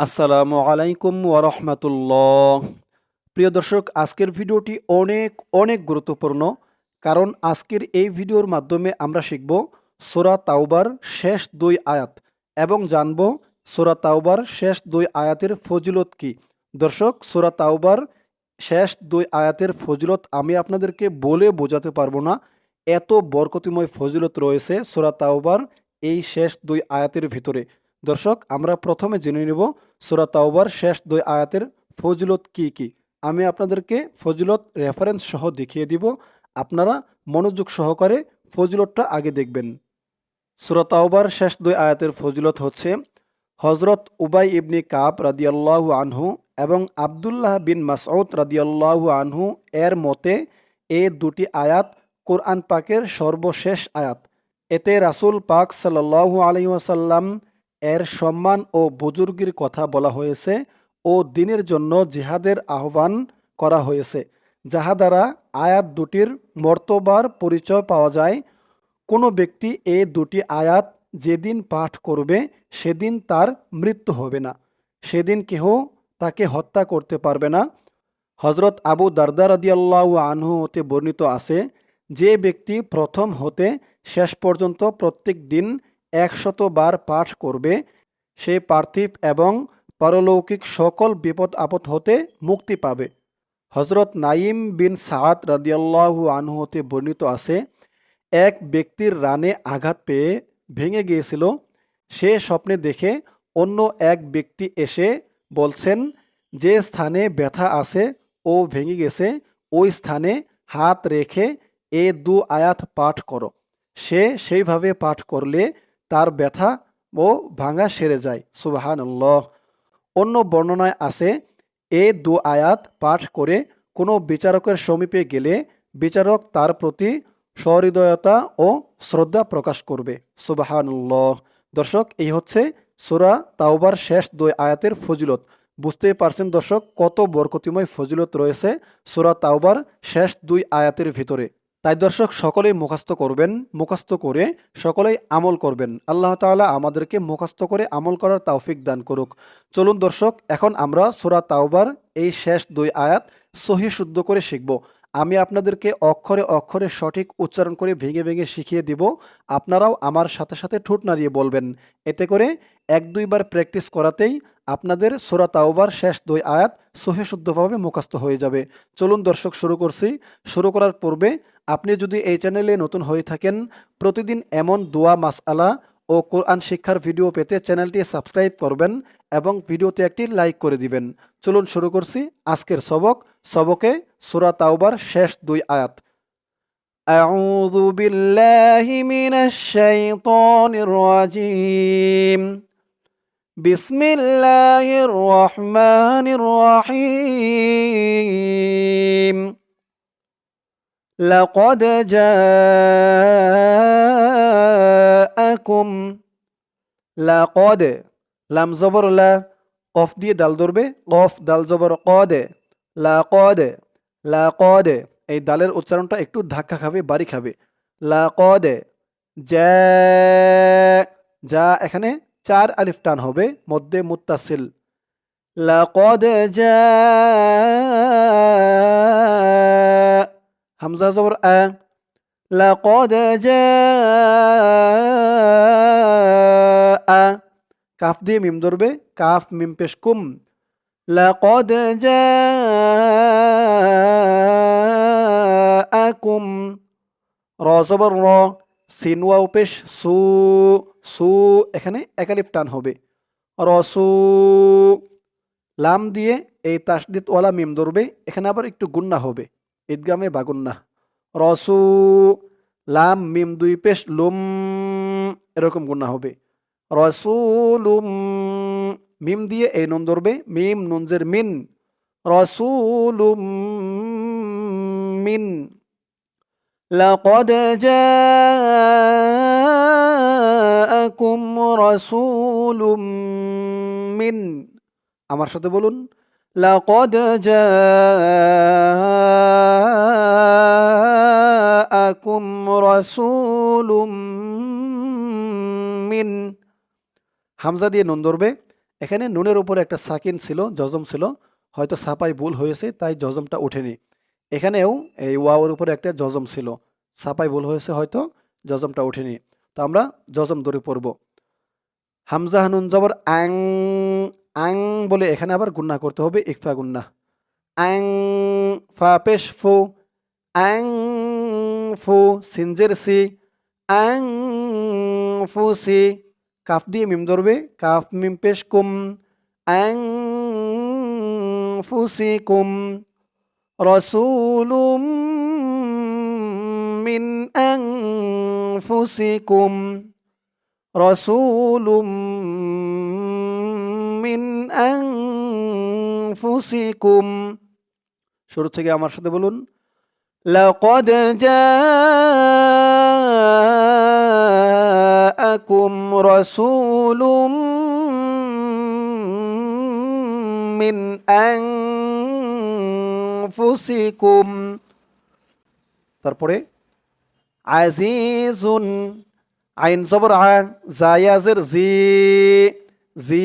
আসসালামু আলাইকুম ওরহমতুল্লাহ প্রিয় দর্শক, আজকের ভিডিওটি অনেক অনেক গুরুত্বপূর্ণ, কারণ আজকের এই ভিডিওর মাধ্যমে আমরা শিখব সোরা তাওবার শেষ দুই আয়াত এবং জানব সোরা তাওবার শেষ দুই আয়াতের ফজিলত কি। দর্শক, সোরা তাওবার শেষ দুই আয়াতের ফজিলত আমি আপনাদেরকে বলে বোঝাতে পারব না, এত বরকতিময় ফজিলত রয়েছে সোরা তাওবার এই শেষ দুই আয়াতের ভিতরে। দর্শক, আমরা প্রথমে জেনে নেব সুরা তাওবার শেষ দুই আয়াতের ফজিলত কি কি। আমি আপনাদেরকে ফজিলত রেফারেন্স সহ দেখিয়ে দিব। আপনারা মনোযোগ সহকারে ফজিলতটা আগে দেখবেন। সুরা তাওবার শেষ দুই আয়াতের ফজিলত হচ্ছে হজরত উবাই ইবনি কাব রাদিয়াল্লাহু আনহু এবং আবদুল্লাহ বিন মাসউদ রাদিয়াল্লাহু আনহু এর মতে এ দুটি আয়াত কোরআন পাকের সর্বশেষ আয়াত। এতে রাসূল পাক সাল্লাল্লাহু আলাইহি ওয়াসাল্লাম এর সম্মান ও বুজুর্গির কথা বলা হয়েছে ও দিনের জন্য জিহাদের আহ্বান করা হয়েছে, যাহা দ্বারা আয়াত দুটির মর্তবার পরিচয় পাওয়া যায়। কোনো ব্যক্তি এ দুটি আয়াত যেদিন পাঠ করবে, সেদিন তার মৃত্যু হবে না। সেদিন কেহ তাকে হত্যা করতে পারবে না। হজরত আবু দারদা রাদিয়াল্লাহু আনহু হতে বর্ণিত আছে, যে ব্যক্তি প্রথম হতে শেষ পর্যন্ত প্রত্যেক দিন একশত বার পাঠ করবে, সে পার্থিব এবং পারলৌকিক সকল বিপদ আপদ হতে মুক্তি পাবে। হজরত নাইম বিন সাদ রাদিয়াল্লাহু আনহু হতে বর্ণিত আছে, এক ব্যক্তির রানে আঘাত পেয়ে ভেঙে গিয়েছিল, সে স্বপ্নে দেখে অন্য এক ব্যক্তি এসে বলছেন, যে স্থানে ব্যথা আছে ও ভেঙে গেছে, ওই স্থানে হাত রেখে এ দু আয়াত পাঠ করো। সে সেইভাবে পাঠ করলে তার ব্যথা ও ভাঙা সেরে যায়। সুবাহান অন্য বর্ণনায় আছে, এ দু আয়াত পাঠ করে কোনো বিচারকের সমীপে গেলে বিচারক তার প্রতি সহৃদয়তা ও শ্রদ্ধা প্রকাশ করবে। সুবাহানুল্লাহ। দর্শক, এই হচ্ছে সুরা তাওবার শেষ দুই আয়াতের ফজিলত। বুঝতেই পারছেন দর্শক, কত বরকতিময় ফজিলত রয়েছে সুরা তাওবার শেষ দুই আয়াতের ভিতরে। তাই দর্শক, সকলেই মুখস্থ করবেন, মুখস্থ করে সকলেই আমল করবেন। আল্লাহ তালা আমাদেরকে মুখস্থ করে আমল করার তাওফিক দান করুক। চলুন দর্শক, এখন আমরা সোরা তাওবার এই শেষ দুই আয়াত সহি শুদ্ধ করে শিখব। আমি আপনাদেরকে অক্ষরে অক্ষরে সঠিক উচ্চারণ করে ভেঙে ভেঙে শিখিয়ে দিব। আপনারাও আমার সাথে সাথে ঠোঁট নাড়িয়ে বলবেন। এতে করে এক দুইবার প্র্যাকটিস করাতেই আপনাদের সোরা তাওবার শেষ দুই আয়াত সহি শুদ্ধভাবে মুখস্থ হয়ে যাবে। চলুন দর্শক, শুরু করছি। শুরু করার পূর্বে আপনি যদি এই চ্যানেলে নতুন হয়ে থাকেন, প্রতিদিন এমন দোয়া মাসআলা ও কোরআন শিক্ষার ভিডিও পেতে চ্যানেলটি সাবস্ক্রাইব করবেন এবং ভিডিওতে একটি লাইক করে দিবেন চলুন শুরু করছি আজকের সবক সবকে সুরা তাওবার শেষ দুই আয়াত أعوذ بالله من الشيطان الرجيم بسم الله الرحمن الرحيم لقد কুম লাম জবর কফ দিয়ে ডাল ধরবে। কফ, ডাল জবর দে লা কদে লা দে এই ডালের উচ্চারণটা একটু ধাক্কা খাবে, বাড়ি খাবে। লা ক দে যা এখানে চার আলিফ টান হবে, মধ্যে মুতাসিল জা, হামজা জবর, আ যা আ কাফ দিয়ে মিম ধরবে কাফ মিম পেশ কুম যা আকুম র জবর র সিনওয়া উপেশ সু সু এখানে একালিপ টান হবে রসু লাম দিয়ে এই তাসদিদ ওয়ালা মিম ধরবে এখানে আবার একটু গুন্না হবে, ঈদগামে বাগুন্না রসু লাম মিম দুই পেশ লুম এরকম গুন্না হবে রসুলুম মিম দিয়ে এই নুন ধরবে মিম নুনজের মিন রসুলুম মিন لقد جاءكم رسول من আমার সাথে বলুন لقد جاءكم رسول মিন হামজা দিয়ে নুন ধরবে এখানে নুনের উপরে একটা সাকিন ছিল জজম ছিল হয়তো ছাপাই ভুল হয়েছে তাই জজমটা ওঠেনি এখানেও এই ওয়াওয়ের উপরে একটা জজম ছিল ছাপাই ভুল হয়েছে হয়তো জজমটা ওঠেনি তো আমরা জজম ধরে পড়ব হামজা হানুন জবর আং আং বলে এখানে আবার গুন্না করতে হবে ইকফা গুন্না আং ফা পেশ ফু আং ফু সিনজের সি আং ফু সি কাফ দিয়ে মিম ধরবে কাফ মিম পেশ কুম আং ফু সি কুম রসুলুম মিন أنفسكم رسول من أنفسكم শুরু থেকে আমার সাথে বলুন لقد جاءكم رسول من أنفسكم তারপরে আজিজুন আইন জবর আ জায়াজের জি জি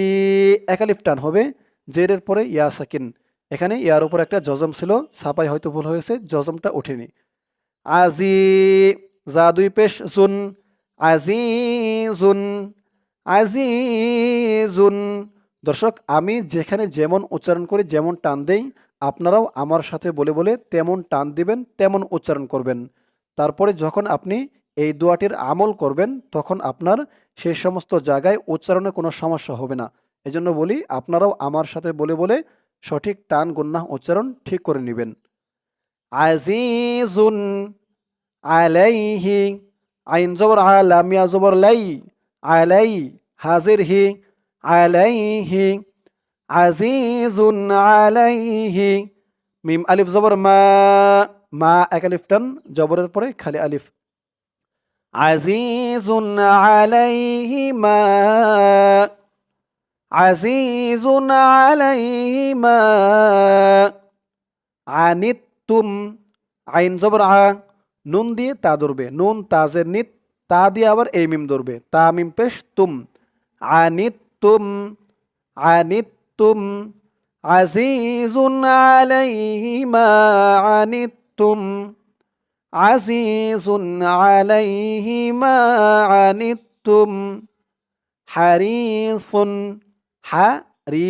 একালিফ টান হবে জেরের পরে ইয়া সাকিন এখানে ইয়ার উপর একটা জজম ছিল, ছাপাই হয়তো ভুল হয়েছে, জজমটা ওঠেনি আজি যা দুই পেশ জুন আজি জুন আজি জুন দর্শক, আমি যেখানে যেমন উচ্চারণ করি, যেমন টান দেই, আপনারাও আমার সাথে বলে বলে তেমন টান দিবেন, তেমন উচ্চারণ করবেন। তারপরে যখন আপনি এই দোয়াটির আমল করবেন, তখন আপনার সেই সমস্ত জায়গায় উচ্চারণে কোনো সমস্যা হবে না। এজন্য বলি, আপনারাও আমার সাথে বলে বলে সঠিক টান গুন্না উচ্চারণ ঠিক করে নেবেন। আজিজুন আলাইহি, আইন জবর আলামিয়া জবর লাই, আলাই হাজির হি, আলাইহি, আজিজুন আলাইহি, মিম আলিফ জবর মা মা এক আলিফ টান, জবরের পরে খালি আলিফ। আজিজুন আলাইহি মা আজিজুন আলাইহি মা আনিতুম আইন জবর আ নুন দিয়ে তা ধরবে নুন তাজের নিত তা দিয়ে আবার এই মিম ধরবে তা মিম পেশ তুম আনিতুম আনিতুম আজিজুন আলাইহি মা আনিতুম আজিজুন আলাইহি মা আনিতুম হারিসুন হা, রি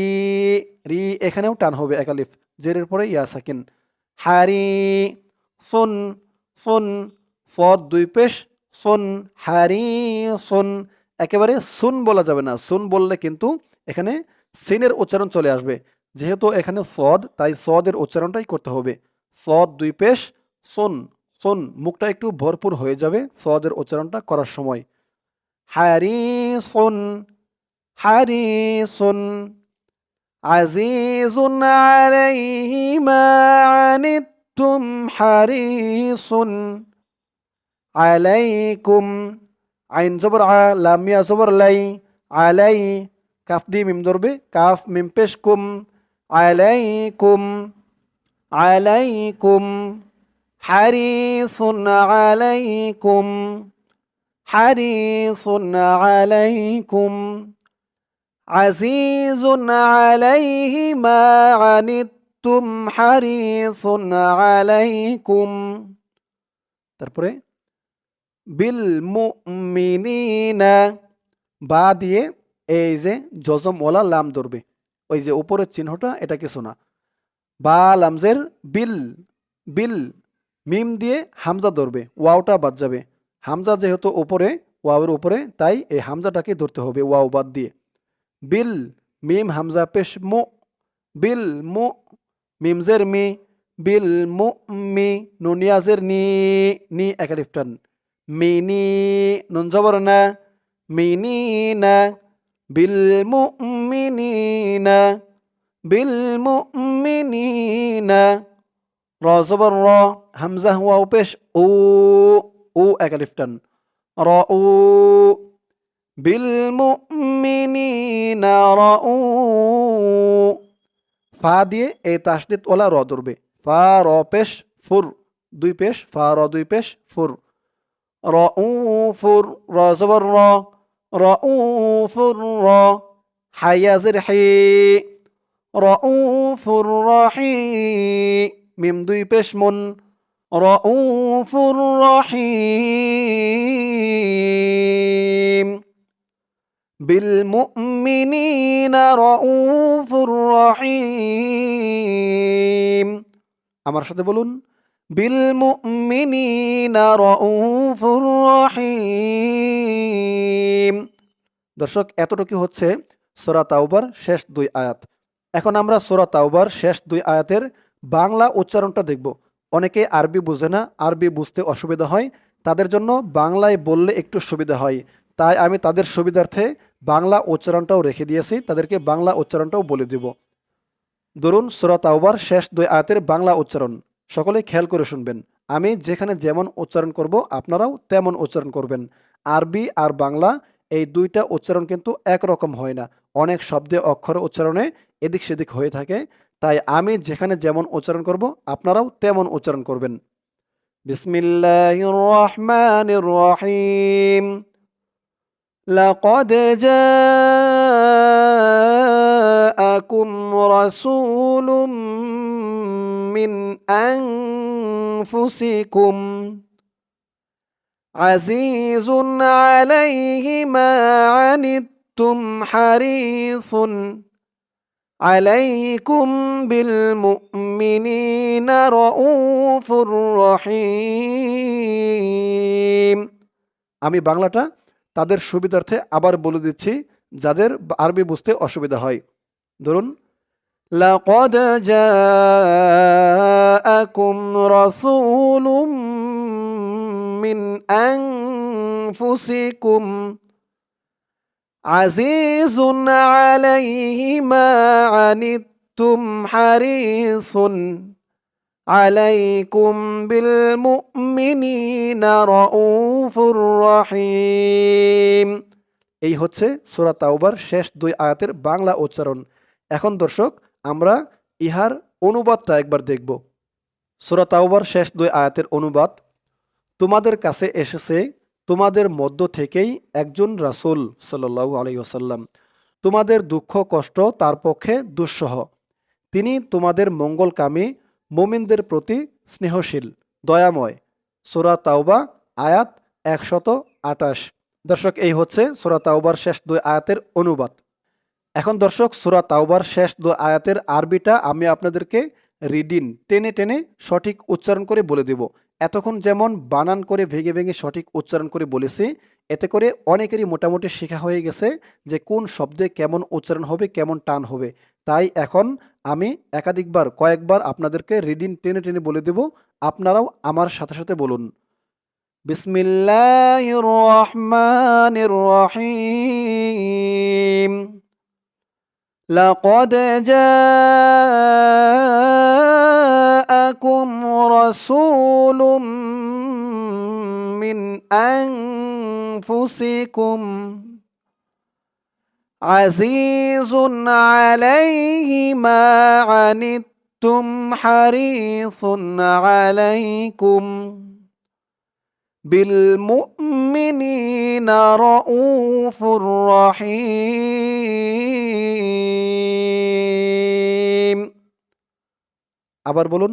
রি, এখানেও টান হবে একালিফ জেরের পরে ইয়া, সাকিন। হারি সুন সুন, সদ, দুই পেশ, সুন হারি সুন। একেবারে সুন বলা যাবে না। সুন বললে কিন্তু এখানে সিনের উচ্চারণ চলে আসবে। যেহেতু এখানে সদ, তাই সদের উচ্চারণটাই করতে হবে। সদ, দুই পেশ, সুন সুন। মুখটা একটু ভরপুর হয়ে যাবে সদের উচ্চারণটা করার সময়। হারিসুন হারিসুন আজিজুন আলাইহি মা আনিতুম হারিসুন আলাইকুম আইন জবর আ লামিয়া জবর লাই আলাই কাফ দিয়ে মিম ধরবে কাফ মিম পেশ কুম আলাইকুম আলাইকুম হারিসুন আলাইকুম হারিসুন আলাইকুম আজিজুন আলাইহি মা আনিতুম হারিসুন আলাইকুম তারপরে বিল মুমিনিনা বা দিয়ে এই যে জজমওয়ালা লাম ধরবে। ওই যে উপরের চিহ্নটা এটা কিছু না বা লামজের বিল বিল, মিম দিয়ে হামজা ধরবে, ওয়াওটা বাদ যাবে। হামজা যেহেতু উপরে, ওয়াওয়ের উপরে, তাই এই হামজাটাকে ধরতে হবে, ওয়াও বাদ দিয়ে। বিল মিম হামজা পেশ মো বিল মো মিমজের মি বিল মু মি নুনিয়াজের নি নি একালিফটান মিনি নুন জবর, না মিনি না বিল মুমিনিনা বিল মুমিনিনা র, জবর, র হামজা ওয়াও পেশ ও ও একালিফটান র ও বিল মুমিনিনা র ও ফা দিয়ে এই তাসদিদ ওলা র ধরবে। ফা, র, পেশ, ফুর। দুই পেশ, ফা, র, দুই পেশ, ফুর। র উ ফুর র জবর র। রউফুর, র, হাইয়াজের হে। রউফুর রহিম মিম, দুই পেশ, মন। রউফুর রহিম বিল মুমিনিনা রউফুর রহিম আমার সাথে বলুন বিল মুমিনিনা রউফুর রহিম দর্শক, এতটুকু হচ্ছে সোরা তাওবার শেষ দুই আয়াত। এখন আমরা সোরা তাওবার শেষ দুই আয়াতের বাংলা উচ্চারণটা দেখব। অনেকে আরবি বুঝে না, আরবি বুঝতে অসুবিধা হয়, তাদের জন্য বাংলায় বললে একটু সুবিধা হয়। তাই আমি তাদের সুবিধার্থে বাংলা উচ্চারণটাও রেখে দিয়েছি, তাদেরকে বাংলা উচ্চারণটাও বলে দিব। ধরুন, সোরা তাওবার শেষ দুই আয়াতের বাংলা উচ্চারণ। সকলে খেয়াল করে শুনবেন, আমি যেখানে যেমন উচ্চারণ করব, আপনারাও তেমন উচ্চারণ করবেন। আরবি আর বাংলা, এই দুইটা উচ্চারণ কিন্তু একরকম হয় না। অনেক শব্দে অক্ষর উচ্চারণে এদিক সেদিক হয়ে থাকে, তাই আমি যেখানে যেমন উচ্চারণ করব, আপনারাও তেমন উচ্চারণ করবেন। বিসমিল্লাহির রহমান রহিম। لقد جاءكم رسول من أنفسكم عزيز عليه ما عنتم حريص عليكم بالمؤمنين رؤوف رحيم আমি বাংলাটা তাদের সুবিধার্থে আবার বলে দিচ্ছি যাদের আরবি বুঝতে অসুবিধা হয় ধরুন لقد جاءكم رسول من أنفسكم عزيز عليه ما عنتم حريص عليكم بالمؤمنين رؤوف রাউফুর এই হচ্ছে সুরা তাওবার শেষ দুই আয়াতের বাংলা উচ্চারণ। এখন দর্শক, আমরা ইহার অনুবাদটা একবার দেখব। সুরা তাওবার শেষ দুই আয়াতের অনুবাদ, তোমাদের কাছে এসেছে তোমাদের মধ্য থেকেই একজন রাসুল সাল্লাহ আলহিহাসাল্লাম তোমাদের দুঃখ, কষ্ট তার পক্ষে দুঃসহ। তিনি তোমাদের মঙ্গলকামী মোমিনদের প্রতি স্নেহশীল, দয়াময়। সোরা তাওবা, আয়াত একশত আটাশ। দর্শক, এই হচ্ছে সোরা তাওবার শেষ দুই আয়াতের অনুবাদ। এখন দর্শক, সোরা তাওবার শেষ দুই আয়াতের আরবিটা আমি আপনাদেরকে রিডিন টেনে টেনে সঠিক উচ্চারণ করে বলে দেব। এতক্ষণ যেমন বানান করে ভেঙে ভেঙে সঠিক উচ্চারণ করে বলেছি এতে করে অনেকেরই মোটামুটি শেখা হয়ে গেছে যে কোন শব্দে কেমন উচ্চারণ হবে কেমন টান হবে তাই এখন আমি একাধিকবার কয়েকবার আপনাদেরকে রিডিং টেনে টেনে বলে দেব আপনারাও আমার সাথে সাথে বলুন বিসমিল্লাহির রহমানির রহিম لقد جاءكم رسول من أنفسكم عزيز عليه ما عنتم حريص عليكم بالمؤمنين رؤوف رحيم আবার বলুন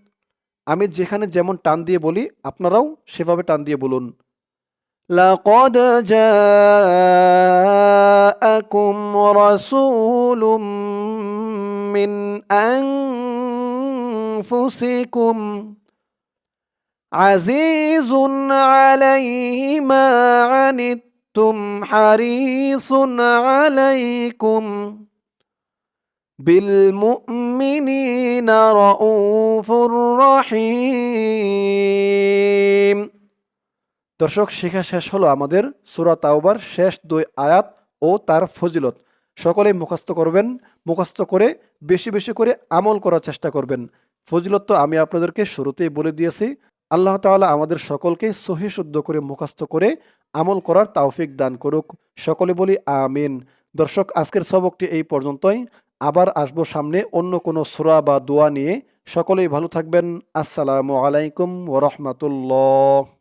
আমি যেখানে যেমন টান দিয়ে বলি আপনারাও সেভাবে টান দিয়ে বলুন لقد جاءكم رسول من أنفسكم عزيز عليه ما عنتم حريص عليكم بالمؤمنين رؤوف رحيم দর্শক শেখা শেষ হলো আমাদের সূরা তাওবার শেষ দুই আয়াত ও তার ফজিলত সকলেই মুখস্থ করবেন মুখস্থ করে বেশি বেশি করে আমল করার চেষ্টা করবেন ফজিলত তো আমি আপনাদেরকে শুরুতেই বলে দিয়েছি আল্লাহ তাআলা আমাদের সকলকে সহি শুদ্ধ করে মুখস্থ করে আমল করার তাওফিক দান করুক সকলে বলি আমিন দর্শক, আজকের সবকটি এই পর্যন্তই। আবার আসব সামনে অন্য কোনো সুরা বা দোয়া নিয়ে। সকলেই ভালো থাকবেন। আসসালামু আলাইকুম ওরহমতুল্লাহ